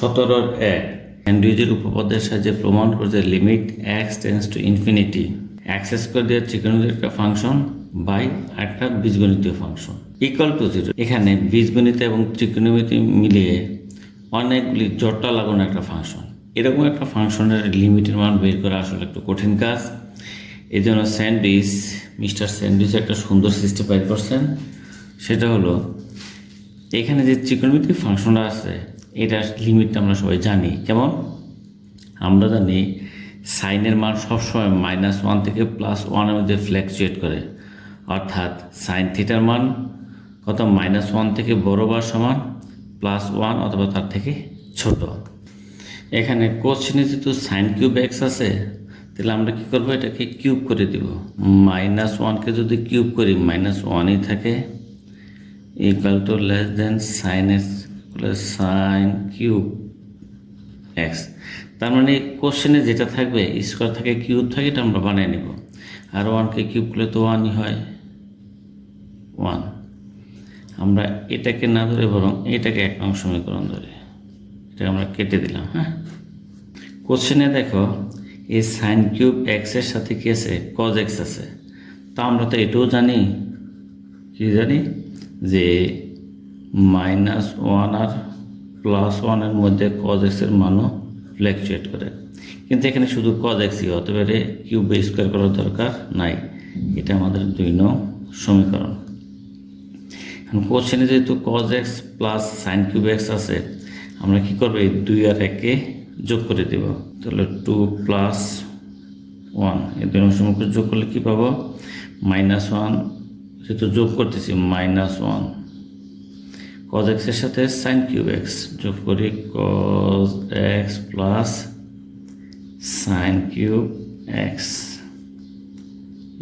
সতেরোর এক। স্যান্ডউইচের উপপাদ্যের সাহায্যে প্রমাণ করছে limit x tends to infinity access করে দেওয়ার ত্রিকোণমিতির একটা ফাংশন বাই একটা বীজগণিতীয় ফাংশন ইকুয়াল টু জিরো এখানে বীজগণিত এবং ত্রিকোণমিতি মিলিয়ে অনেকগুলি জটা লাগানো একটা ফাংশন এরকম একটা ফাংশনের লিমিটের মান বের করা আসলে একটু কঠিন কাজ। এই জন্য স্যান্ডউইচ মিস্টার স্যান্ডউইচ একটা সুন্দর সিস্টেম বাইর করছেন। সেটা হলো, এখানে যে ত্রিকোণমিতিক ফাংশনটা আছে এটার লিমিটটা আমরা সবাই জানি। কেমন? আমরা জানি সাইনের মান সবসময় মাইনাস ওয়ান থেকে প্লাস ওয়ানের মধ্যে ফ্ল্যাকচুয়েট করে। অর্থাৎ সাইন থিটার মান কত? মাইনাস ওয়ান থেকে বড় বা সমান প্লাস ওয়ান অথবা তার থেকে ছোট। এখানে কোশ্চেনে যেহেতু সাইন কিউব এক্স আছে, তাহলে আমরা কী করব? এটাকে কিউব করে দিব। মাইনাস ওয়ানকে যদি কিউব করি মাইনাস ওয়ানই থাকে equal to less than sine x sine cube x তার মানে কোশ্চেনে যেটা থাকবে স্কোয়ার থাকে কিউব থাকে, এটা আমরা বানিয়ে নেব। আর ওয়ানকে কিউব করলে তো ওয়ানই হয়। ওয়ান আমরা এটাকে না ধরে বরং এটাকে এক নং সমীকরণ ধরে। এটা আমরা কেটে দিলাম হ্যাঁ? কোশ্চেনে দেখো এই সাইন কিউব এক্সের সাথে কি আছে? কজ এক্স আছে। তা আমরা তো এটাও জানি। কি জানি? যে মাইনাস ওয়ান আর প্লাস ওয়ানের মধ্যে কজ এক্সের মানও ফ্ল্যাকচুয়েট করে। কিন্তু এখানে শুধু কজ এক্সই হতে পারে কিউব স্কোয়ার করার দরকার নাই। এটা আমাদের দুই নং সমীকরণ। এখন কোশ্চেনে যেহেতু cos x plus sine cube x আছে, আমরা কি করব? এই দুই আর একে যোগ করে দেব। তাহলে টু প্লাস ওয়ান এই দুই নং সমীকরণ যোগ করলে কী পাবো? মাইনাস ওয়ান যেহেতু যোগ করতেছি মাইনাস ওয়ান কজ এক্সের সাথে সাইন কিউব এক্স যোগ করি cos x plus sine cube x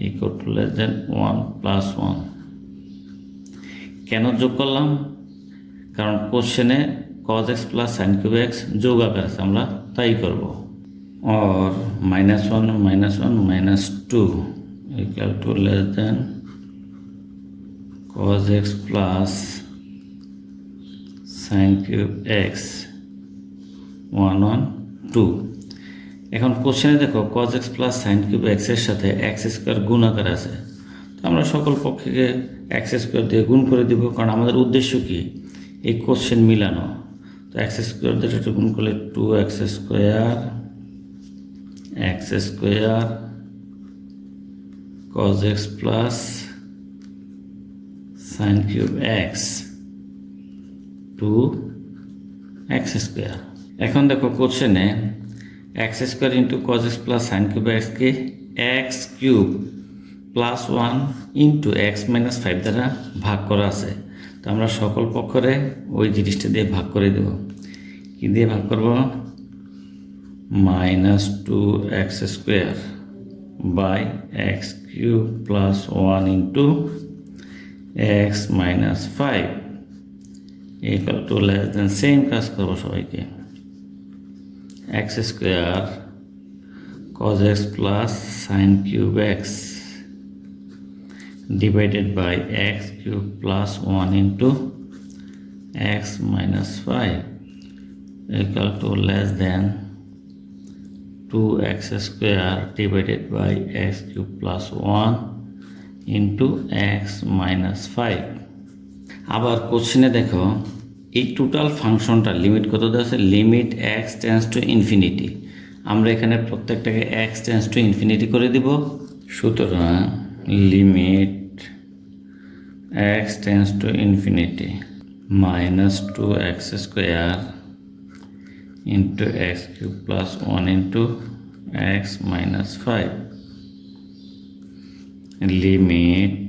equal to less than one plus one কেন যোগ করলাম? কারণ কোশ্চেনে cos x plus sine cube x যোগ আকার আছে, আমরা তাই করব। Or minus one minus one minus two equal to less than cos x plus sin cube x one one two এখন কোশ্চেনে দেখো, cos x plus sine cube এক্সের সাথে এক্স স্কোয়ার গুণ আকার আছে। তো আমরা সকল পক্ষকে এক্স স্কোয়ার দিয়ে গুণ করে দিব, কারণ আমাদের উদ্দেশ্য কি? এই কোশ্চেন মিলানো। তো এক্স স্কোয়ার দিয়ে এটা গুণ করলে two x square x square cos x plus sine cube x two x square. এখন দেখো কোশ্চেনে x square into cos x plus sine cube এক্সকে x cube plus one into x minus five দ্বারা ভাগ করা আছে। তো আমরা সকল পক্ষরে ওই জিনিসটা দিয়ে ভাগ করে দেব। কি দিয়ে ভাগ করব? Minus two x square by x cube plus one into x minus five. equal to less than same কাজ করবো সবাইকে x square cos x plus sine cube x divided by x cube plus 1 into x minus 5 equal to less than 2x square divided by x cube plus 1 into x minus 5 আবার কোশ্চেনে দেখো, এই total ফাংশনটা limit কত দেওয়া আছে? Limit x tends to infinity আমরা এখানে প্রত্যেকটাকে এক্স টেন্স টু ইনফিনিটি করে দিব। সুতরাং limit x tends to infinity minus two x square into x cube plus one into x minus five limit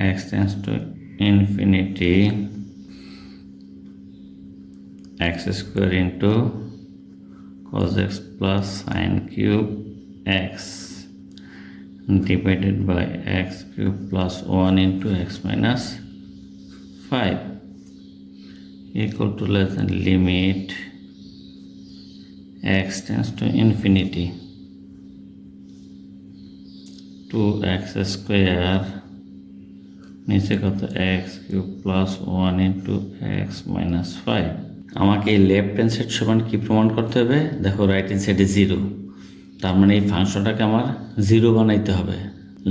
x tends to infinity x square into cos x plus sine cube x divided by x cube plus 1 into x minus 5 equal to less than limit x tends to infinity 2x square নিচে কত? X cube plus one into x minus five আমাকে এই left hand side সমান কি প্রমাণ করতে হবে? দেখো রাইট হ্যান্ড সাইডে জিরো তার মানে এই ফাংশনটাকে আমার জিরো বানাইতে হবে।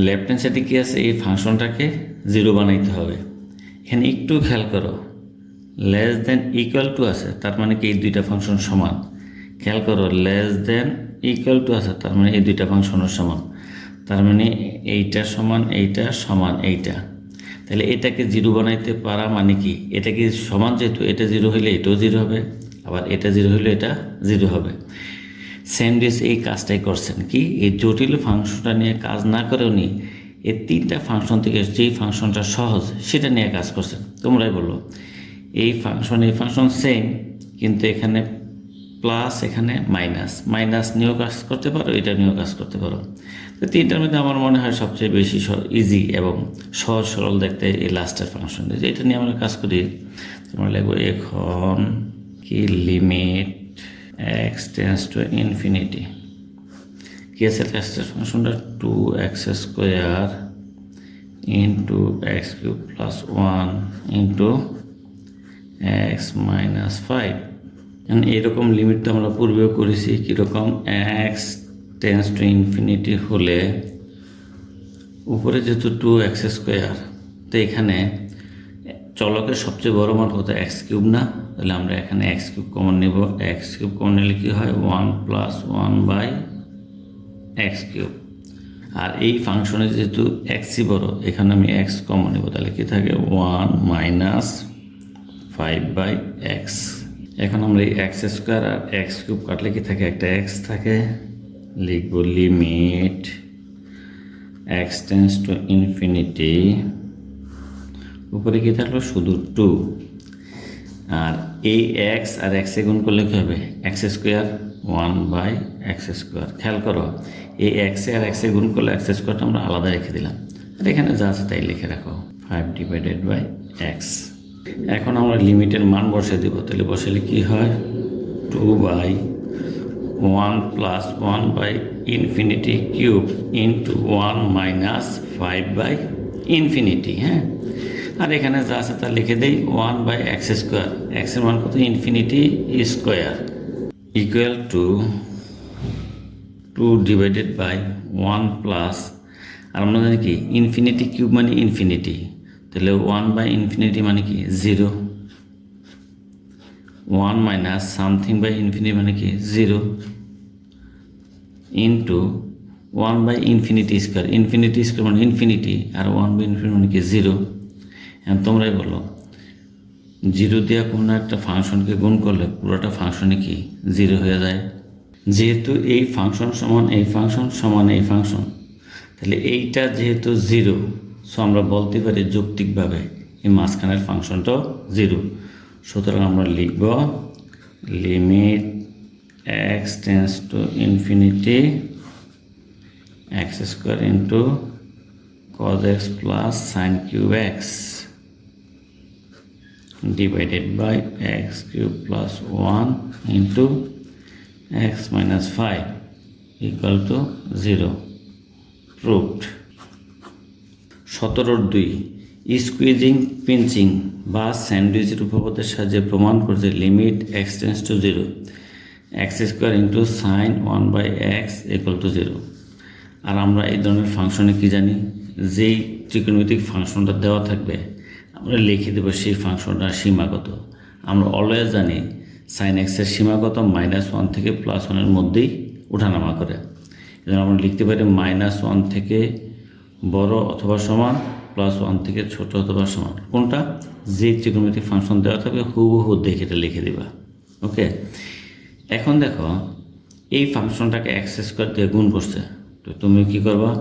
লেফট হ্যান্ড সাইডে কী আছে? এই ফাংশনটাকে জিরো বানাইতে হবে। এখানে একটু খেয়াল করো। লেস দেন ইকুয়াল টু আছে, তার মানে কি এই দুইটা ফাংশন সমান? খেয়াল করো লেস দেন ইকুয়াল টু আছে, তার মানে এই দুইটা ফাংশনের সমান। তার মানে এইটা সমান এইটা সমান, এইটা। তাহলে এটাকে জিরো বানাইতে পারা মানে কি? এটা কি সমান যেহেতু এটা জিরো হইলে এটাও জিরো হবে, আবার এটা জিরো হইলে এটা জিরো হবে। স্যান্ডউইচ এই কাজটাই করছেন কি? এই জটিল ফাংশনটা নিয়ে কাজ না করে উনি এই তিনটা ফাংশন থেকে যেই ফাংশনটা সহজ সেটা নিয়ে কাজ করছেন। তোমরাই বলো, এই ফাংশন এই ফাংশন সেম কিন্তু এখানে প্লাস এখানে মাইনাস মাইনাস নিয়েও কাজ করতে পারো, এটা নিয়েও কাজ করতে পারো। তো তিনটার মধ্যে আমার মনে হয় সবচেয়ে বেশি ইজি এবং সহজ সরল দেখতে এই লাস্টের ফাংশন এটা নিয়ে আমরা কাজ করি তোমরা লিখব এখন কি limit x tends to infinity কি আছে লাস্টের ফাংশনটা two x square into x cube plus one into x minus five এরকম লিমিট তো আমরা পূর্বেও করেছি, কীরকম? এক্স টেন্স টু ইনফিনিটি হলে উপরে যেহেতু টু এক্স স্কোয়ার তো এখানে চলকের সবচেয়ে বড় মান কত এক্স কিউব না, তাহলে আমরা এখানে এক্স কিউব কমন নেব। এক্স কিউব কমন নিলে কী হয়? One plus one by x cube আর এই ফাংশনে যেহেতু এক্সই বড়, এখানে আমি এক্স কমন নেব, তাহলে কি থাকে? One minus five by x এখন আমরা এই এক্স স্কোয়ার আর এক্স কিউব কাটলে কি থাকে? একটা এক্স থাকে। লিখব limit x tends to infinity উপরে কি থাকল? শুধু টু আর এই এক্স আর এক্সে গুণ করলে কী হবে? X square one by x square খেয়াল করো, এই এক্সে আর এক্সে গুণ করলে এক্স স্কোয়ারটা আমরা আলাদা রেখে দিলাম। আর এখানে যা আছে তাই লিখে রাখো। ফাইভ ডিভাইডেড বাই এক্স এখন আমরা লিমিটের মান বসে দেব। তাহলে বসালে কি হয়? Two by one plus one by infinity cube into one minus five by infinity হ্যাঁ? আর এখানে যা আছে তা লিখে দেই ওয়ান বাই এক্স স্কোয়ার এক্সের মান কত? Infinity square equal to two divided by one plus আর আমরা জানি কি? ইনফিনিটি কিউব মানে ইনফিনিটি তাহলে ওয়ান বাই ইনফিনিটি মানে কি? Zero one minus something by infinity মানে কি? Zero into one by infinity square infinity square মানে ইনফিনিটি আর ওয়ান বাই ইনফিনিটি মানে কি? জিরো তোমরাই বলো জিরো দিয়ে কোনো একটা ফাংশনকে গুণ করলে পুরোটা ফাংশনে কি? জিরো হয়ে যায়। যেহেতু এই ফাংশন সমান এই ফাংশন সমান এই ফাংশন, তাহলে এইটা যেহেতু জিরো সো আমরা বলতে পারি যৌক্তিকভাবে এই মাঝখানের ফাংশনটাও জিরো সুতরাং আমরা লিখব limit x tends to infinity x square into cos x plus sine cube x divided by x cube plus one into x minus five equal to zero proved সতেরোর দুই। স্কুইজিং পিঞ্চিং বা স্যান্ডউইচের উপপাদ্যের সাহায্যে প্রমাণ করছে limit x tends to zero x square into sine one by x equal to zero আর আমরা এই ধরনের ফাংশনে কি জানি? যেই ত্রিকোণমিতিক ফাংশনটা দেওয়া থাকবে, আমরা লিখে দেবো সেই ফাংশনটার সীমাগত আমরা অলওয়েজ জানি সাইন এক্সের সীমাগত মাইনাস ওয়ান থেকে প্লাস ওয়ানের মধ্যেই ওঠানামা করে। এজন্য আমরা লিখতে পারি মাইনাস ওয়ান থেকে বড় অথবা সমান প্লাস ওয়ান থেকে ছোট অথবা সমান। কোনটা? যে ত্রিকোণমিতিক ফাংশন দেওয়া থাকবে, হুবহু দেখে এটা লিখে দিবা। ওকে এখন দেখো, এই ফাংশনটাকে অ্যাক্সেস করে দিয়ে গুণ করছে। তো তুমি কি করবা?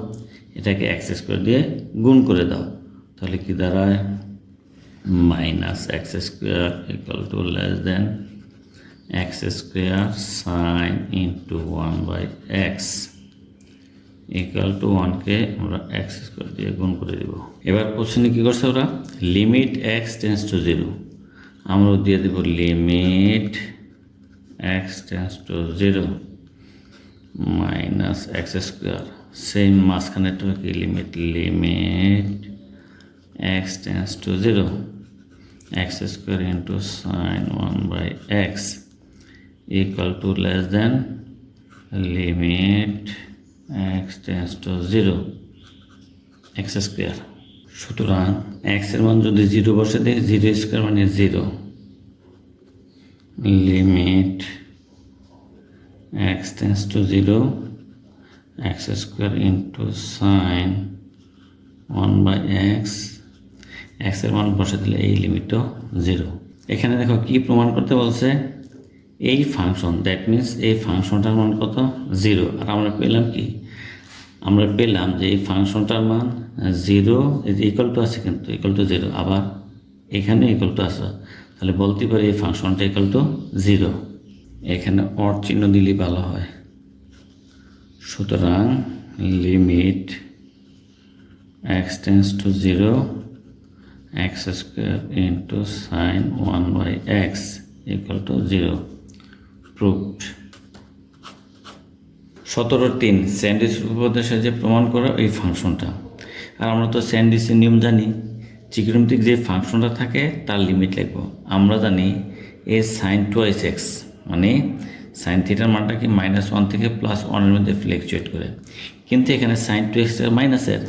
এটাকে অ্যাক্সেস করে দিয়ে গুণ করে দাও। তাহলে কি দাঁড়ায়? Minus x square equal to less than x square sine into one by x equal to ওয়ানকে আমরা এক্স স্কোয়ার দিয়ে গুণ করে দেব। এবার কোশ্চেনে কী করছে ওরা? Limit x tends to zero আমরা দিয়ে দেব limit x tends to zero minus x square same মাঝখানেটা কি? Limit limit x tends to zero x square into sine one by x equal to less than limit x tends to zero. X square. সুতরাং এক্সের মান যদি zero বসে দেয়, zero square মানে zero. Limit x tends to zero, x square into sine one by x. এক্সের মান বসে দিলে এই লিমিটও জিরো। এখানে দেখো কি প্রমাণ করতে বলছে? এই ফাংশন দ্যাট মিন্স এই ফাংশনটার মান কত? জিরো আর আমরা পেলাম কি? আমরা পেলাম যে এই ফাংশনটার মান জিরো ইকুয়াল টু আছে কিন্তু ইকুয়াল টু জিরো আবার এখানে ইকুয়াল টু আছে। তাহলে বলতে পারি এই ফাংশনটা ইকুয়াল টু জিরো এখানে অর চিহ্ন দিলেই ভালো হয়। সুতরাং limit x tends to zero x square into sine one by x equal to zero proved সতেরো তিন স্যান্ডিস উপপাদ্যের সাহায্যে প্রমাণ করা এই ফাংশনটা। আর আমরা তো স্যান্ডিসের নিয়ম জানি চিক্রমিতিক যে ফাংশনটা থাকে তার লিমিট লিখব। আমরা জানি এ সাইন টুয়াইস এক্স মানে সাইন থিটার মানটা কি মাইনাস ওয়ান থেকে প্লাস ওয়ানের মধ্যে ফ্লেকচুয়েট করে। কিন্তু এখানে সাইন টু এক্স মাইনাসের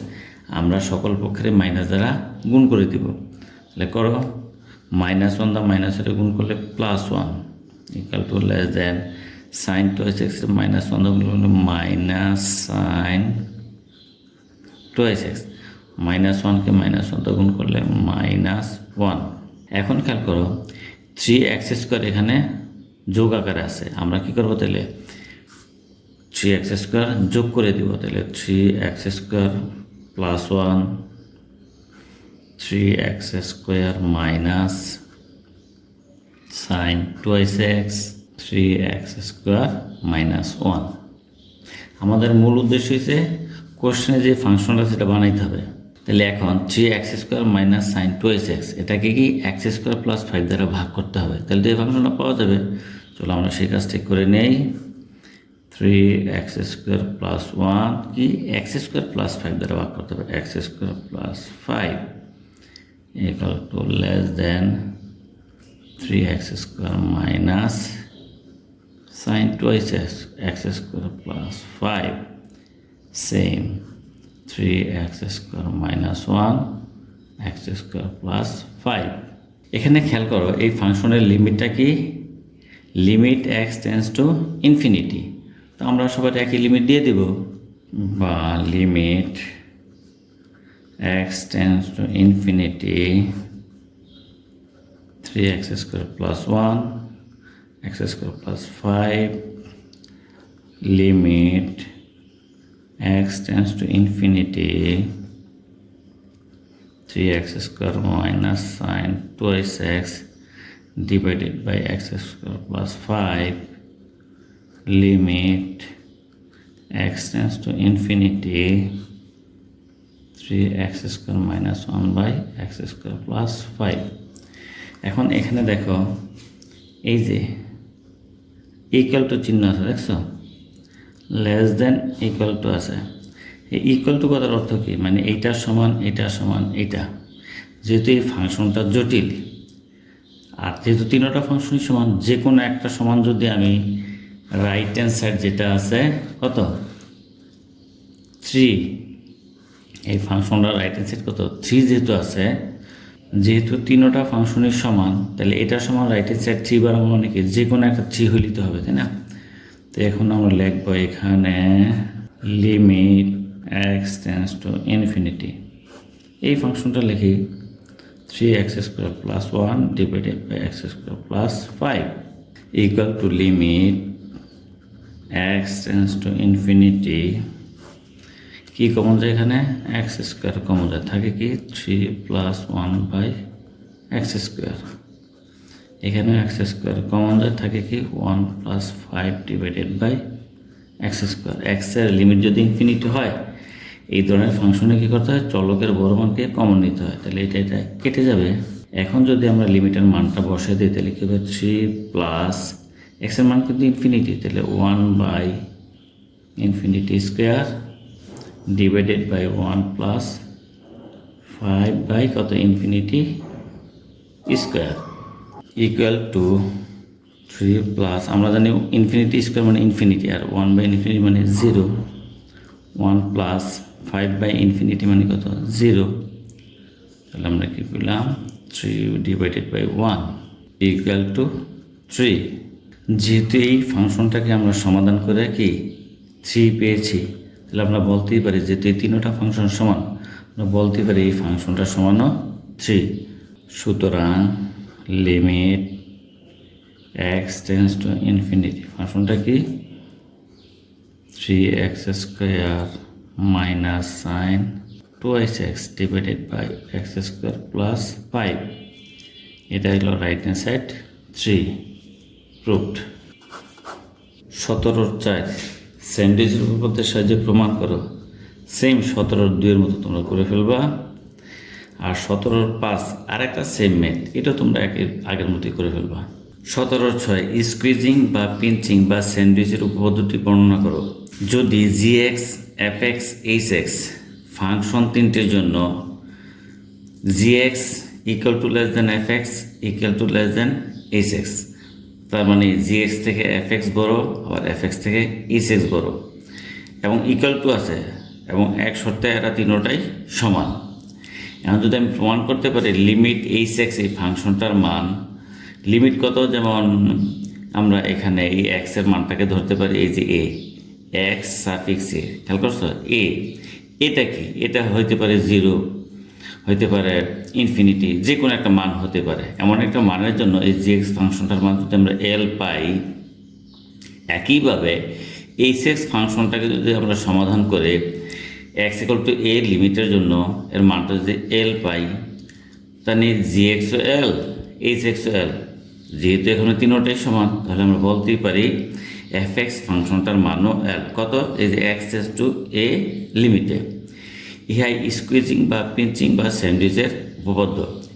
আমরা সকল পক্ষের মাইনাস দ্বারা গুণ করে দিব। তাহলে করো মাইনাস ওয়ান দা মাইনাসের গুণ করলে plus one sine two x x minus one দা গুণ করলে minus sine two x x minus ওয়ানকে মাইনাস ওয়ান গুণ করলে মাইনাস ওয়ান এখন খেয়াল করো থ্রি এক্স স্কোয়ার এখানে যোগ আকারে আছে। আমরা কি করব তাহলে? থ্রি এক্স স্কোয়ার যোগ করে দিব তাহলে। Three x square plus one three x square minus sine twice x three x square minus one আমাদের মূল উদ্দেশ্য হচ্ছে কোশ্চেনে যে ফাংশনটা সেটা বানাইতে হবে। তাহলে এখন three x square minus sine twice x এটাকে কি এক্স স্কোয়ার প্লাস ফাইভ দ্বারা ভাগ করতে হবে? তাহলে তো এই ফাংশনটা পাওয়া যাবে, চলো আমরা সেই কাজটি করে নেই। Three x square plus one কি? এক্স স্কোয়ার প্লাস ফাইভ দ্বারা ভাগ করতে হবে। X square plus five equal to less than 3x square minus sin twice x, x square plus 5 same 3x square minus 1 x square plus 5 এখানে খেয়াল করো এই ফাংশনের লিমিটটা কি limit x tends to infinity তো আমরা সবাই একই লিমিট দিয়ে দেব বা limit x tends to infinity 3x square plus 1 x square plus 5 limit x tends to infinity 3x square minus sine twice x divided by x square plus 5 limit x tends to infinity three x square minus one by x square plus five এখন এখানে দেখো, এই যে equal to চিহ্ন আছে, দেখছ? Less than equal to আছে। এই ইকুয়াল টু কথার অর্থ কী? মানে এইটার সমান এইটার সমান, এইটা। যেহেতু এই ফাংশনটা জটিল, আর যেহেতু তিনটা ফাংশনই সমান যে কোনো একটা সমান যদি আমি রাইট হ্যান্ড সাইড যেটা আছে, কত? থ্রি এই ফাংশনটা রাইট হ্যান্ড সাইড কত? থ্রি যেহেতু আছে যেহেতু তিনোটা ফাংশনের সমান, তাহলে এটা সমান রাইট হ্যান্ড সাইড থ্রি বার মানে কি যে কোনো একটা থ্রি হইলিতে হবে, তাই না? তো এখন আমরা লিখব এখানে limit x tends to infinity এই ফাংশনটা লিখি three x square plus one divided by x square plus five equal to limit x tends to infinity কি কমন যায় এখানে? এক্স স্কোয়ার কমন যায়। থাকে কি? Three plus one by x square এখানে এক্স স্কোয়ার কমন যায়। থাকে কি? One plus five divided by x square এক্সের লিমিট যদি ইনফিনিটি হয়, এই ধরনের ফাংশনে কী করতে হয়? চলকের বড় মানকে কমন নিতে হয়। তাহলে এটা এটা কেটে যাবে। এখন যদি আমরা লিমিটের মানটা বসে দিই, তাহলে কী হবে? থ্রি প্লাস এক্সের মান কিন্তু ইনফিনিটি তাহলে one by infinity square divided by one plus five by কত infinity square equal to three plus আমরা জানি ইনফিনিটি স্কোয়ার মানে ইনফিনিটি আর ওয়ান বাই ইনফিনিটি মানে zero one plus five by infinity মানে কত? জিরো তাহলে আমরা কি পেলাম three divided by one equal to three যেহেতু এই ফাংশনটাকে আমরা সমাধান করে কি থ্রি পেয়েছি। তাহলে আমরা বলতেই পারি যে এই তিনটা ফাংশন সমান। আমরা বলতেই পারি এই ফাংশনটা সমানও থ্রি সুতরাং limit x tends to infinity ফাংশনটা কি? Three x square minus sine twice x divided by x square plus five এটা হলো right hand side three proved সতেরোর চার। স্যান্ডউইচের উপপাদ্যের সাহায্যে প্রমাণ করো। সেম সতেরোর দুইয়ের মতো তোমরা করে ফেলবা। আর সতেরোর পাঁচ আর একটা সেম ম্যাথ এটা তোমরা একের, আগের মতোই করে ফেলবা। সতেরোর ছয় স্কুইজিং বা পিঞ্চিং বা স্যান্ডউইচের উপপাদ্যটি বর্ণনা করো। যদি g x f x h x function তিনটির জন্য g x equal to less than f x equal to less than h x তার মানে জি এক্স থেকে এফ এক্স বড়ো, আবার এফ এক্স থেকে এইচ এক্স বড়ো। এবং ইকুয়াল টু আছে, এবং এক শর্তে এরা তিনোটাই সমান। এখন যদি আমি প্রমাণ করতে পারি লিমিট এইচ এক্স এই ফাংশনটার মান লিমিট কত? যেমন আমরা এখানে এই এক্সের মানটাকে ধরতে পারি, এই যে এ এক্স সাফিক্স এ খেয়াল করছ? এ এটা কি? এটা হইতে পারে জিরো হইতে পারে ইনফিনিটি যে কোনো একটা মান হতে পারে। এমন একটা মানের জন্য এই জি এক্স ফাংশনটার মান যদি আমরা এল পাই, একইভাবে এই সেক্স ফাংশনটাকে যদি আমরা সমাধান করে এক্স ইকুয়াল টু এ লিমিটের জন্য এর মানটা যদি এল পাই, তাহলে g x l h x l যেহেতু এখানে তিনোটাই সমান, তাহলে আমরা বলতেই পারি এফ এক্স ফাংশনটার মানও এল কত? এই যে এক্স এস টু এ লিমিটে। ইহাই স্কুইজিং বা পিঞ্চিং বা স্যান্ডউইচের উপপাদ্য।